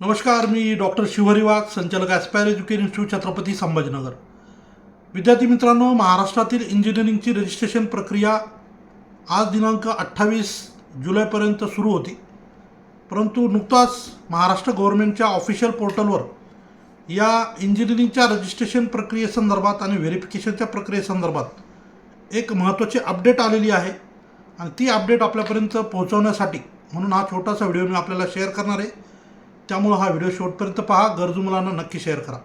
नमस्कार मी डॉक्टर शिवहरी वाघ संचालक aspire education institute Chhatrapati Sambhajinagar. विद्यार्थी मित्रांनो महाराष्ट्रातील इंजिनिअरिंगची रजिस्ट्रेशन प्रक्रिया आज दिनांक अठ्ठावीस जुलैपर्यंत सुरू होती. परंतु नुकताच महाराष्ट्र गव्हर्नमेंटच्या ऑफिशियल पोर्टलवर या इंजिनिअरिंगच्या रजिस्ट्रेशन प्रक्रियेसंदर्भात आणि व्हेरिफिकेशनच्या प्रक्रियेसंदर्भात एक महत्त्वाची अपडेट आलेली आहे. आणि ती अपडेट आपल्यापर्यंत पोहोचवण्यासाठी म्हणून हा छोटासा व्हिडिओ मी आपल्याला शेअर करणार आहे. त्यामुळं हा व्हिडिओ शेवटपर्यंत पहा गरजू मुलांना नक्की शेअर करा.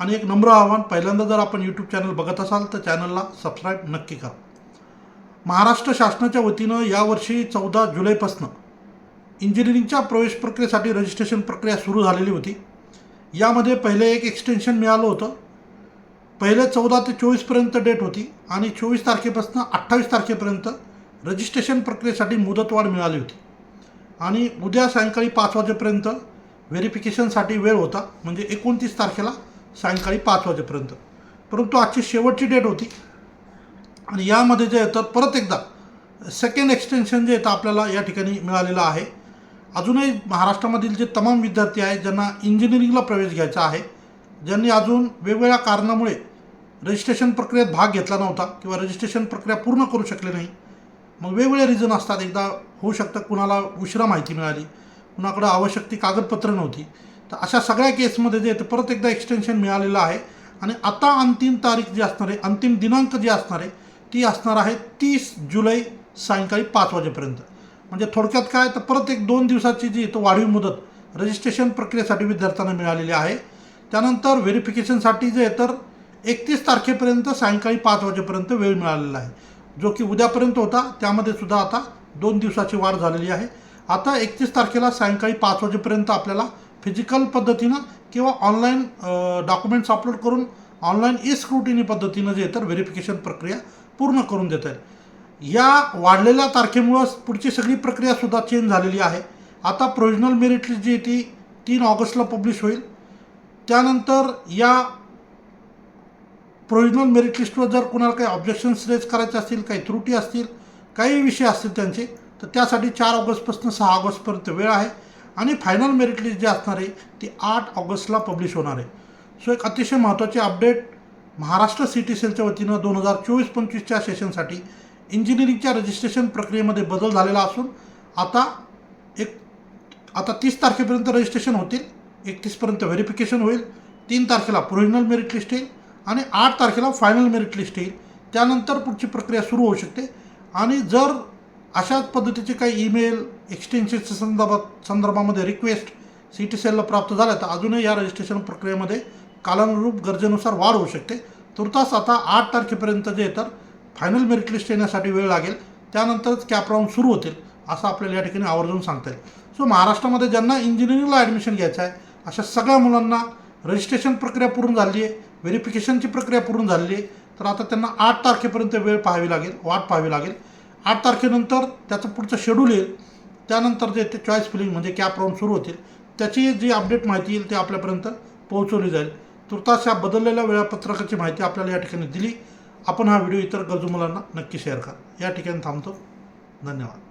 आणि एक नम्र आव्हान पहिल्यांदा जर आपण यूट्यूब चॅनल बघत असाल तर चॅनलला सबस्क्राईब नक्की करा. महाराष्ट्र शासनाच्या वतीनं यावर्षी चौदा जुलैपासनं इंजिनिअरिंगच्या प्रवेश प्रक्रियेसाठी रजिस्ट्रेशन प्रक्रिया सुरू झालेली होती. यामध्ये पहिले एक एक्सटेन्शन मिळालं होतं. पहिले चौदा ते चोवीसपर्यंत डेट होती आणि चोवीस तारखेपासून अठ्ठावीस तारखेपर्यंत रजिस्ट्रेशन प्रक्रियेसाठी मुदतवाढ मिळाली होती. आणि उद्या सायंकाळी पाच वाजेपर्यंत व्हेरिफिकेशनसाठी वेळ होता म्हणजे एकोणतीस तारखेला सायंकाळी पाच वाजेपर्यंत. परंतु आजची शेवटची डेट होती. आणि यामध्ये जे येतं परत एकदा सेकंड एक्सटेन्शन जे येतं आपल्याला या ठिकाणी मिळालेलं आहे. अजूनही महाराष्ट्रामधील जे तमाम विद्यार्थी आहेत ज्यांना इंजिनिअरिंगला प्रवेश घ्यायचा आहे ज्यांनी अजून वेगवेगळ्या कारणामुळे रजिस्ट्रेशन प्रक्रियेत भाग घेतला नव्हता किंवा रजिस्ट्रेशन प्रक्रिया पूर्ण करू शकले नाही मग वेगवेगळे रिझन असतात. एकदा होऊ शकतं कुणाला उशिरा माहिती मिळाली कुणाकडं आवश्यक ती कागदपत्रं नव्हती. तर अशा सगळ्या केसमध्ये जे आहे परत एकदा एक्सटेन्शन मिळालेलं आहे. आणि आता अंतिम तारीख जी असणार आहे अंतिम दिनांक जी असणार आहे ती असणार आहे तीस जुलै सायंकाळी पाच वाजेपर्यंत. म्हणजे थोडक्यात काय तर परत एक दोन दिवसाची जी तो वाढीव मुदत रजिस्ट्रेशन प्रक्रियेसाठी विद्यार्थ्यांना मिळालेली आहे. त्यानंतर व्हेरिफिकेशनसाठी जे आहे तर एकतीस तारखेपर्यंत सायंकाळी पाच वाजेपर्यंत वेळ मिळालेला आहे. जो की उद्यापर्यंत होता त्यामध्ये सुद्धा आता दोन दिवसाची वाढ झालेली आहे. आता एकतीस तारखेला सायंकाळी पाच वाजेपर्यंत आपल्याला फिजिकल पद्धतीनं किंवा ऑनलाईन डॉक्युमेंट्स अपलोड करून ऑनलाईन ई स्क्रुटिनी पद्धतीनं जे तर व्हेरिफिकेशन प्रक्रिया पूर्ण करून देता येईल. या वाढलेल्या तारखेमुळं पुढची सगळी प्रक्रियासुद्धा चेंज झालेली आहे. आता प्रोविजनल मेरिट लिस्ट जी आहे ती तीन ऑगस्टला पब्लिश होईल. त्यानंतर या प्रोविजनल मेरिट लिस्टवर जर कुणाला काही ऑब्जेक्शन्स रेज करायचे असतील काही त्रुटी असतील काही विषय असतील त्यांचे तर त्यासाठी चार ऑगस्टपासून सहा ऑगस्टपर्यंत वेळ आहे. आणि फायनल मेरिट लिस्ट जी असणार आहे ती आठ ऑगस्टला पब्लिश होणार आहे. सो एक अतिशय महत्त्वाचे अपडेट महाराष्ट्र सी टी सेलच्या वतीनं दोन हजार चोवीस पंचवीसच्या सेशनसाठी इंजिनिअरिंगच्या रजिस्ट्रेशन प्रक्रियेमध्ये बदल झालेला असून आता एक आता तीस तारखेपर्यंत रजिस्ट्रेशन होतील एकतीसपर्यंत व्हेरिफिकेशन होईल तीन तारखेला प्रोव्हिजनल मेरिट लिस्ट येईल आणि आठ तारखेला फायनल मेरिट लिस्ट येईल. त्यानंतर पुढची प्रक्रिया सुरू होऊ शकते. आणि जर अशाच पद्धतीचे काही ईमेल एक्सटेन्शनच्या संदर्भात संदर्भामध्ये रिक्वेस्ट सी टी सेलला प्राप्त झाल्या तर अजूनही या रजिस्ट्रेशन प्रक्रियेमध्ये कालानुरूप गरजेनुसार वाढ होऊ शकते. तुर्तास आता आठ तारखेपर्यंत जे तर फायनल मेरिट लिस्ट येण्यासाठी वेळ लागेल. त्यानंतरच कॅप राऊंड सुरू होतील असं आपल्याला या ठिकाणी आवर्जून सांगता येईल. सो महाराष्ट्रामध्ये ज्यांना इंजिनिअरिंगला ॲडमिशन घ्यायचं आहे अशा सगळ्या मुलांना रजिस्ट्रेशन प्रक्रिया पूर्ण झाली आहे व्हेरिफिकेशनची प्रक्रिया पूर्ण झालेली आहे तर आता त्यांना आठ तारखेपर्यंत वेळ पाहावी लागेल वाट पाहावी लागेल. आठ तारखेनंतर त्याचं पुढचं शेड्यूल येईल. त्यानंतर जे ते चॉईस फिलिंग म्हणजे कॅप राऊंड सुरू होतील. त्याची जी अपडेट माहिती येईल ती आपल्यापर्यंत पोहोचवली जाईल. तुर्तास या बदललेल्या वेळापत्रकाची माहिती आपल्याला या ठिकाणी दिली. आपण हा व्हिडिओ इतर गरजू मुलांना नक्की शेअर करा. या ठिकाणी थांबतो. धन्यवाद.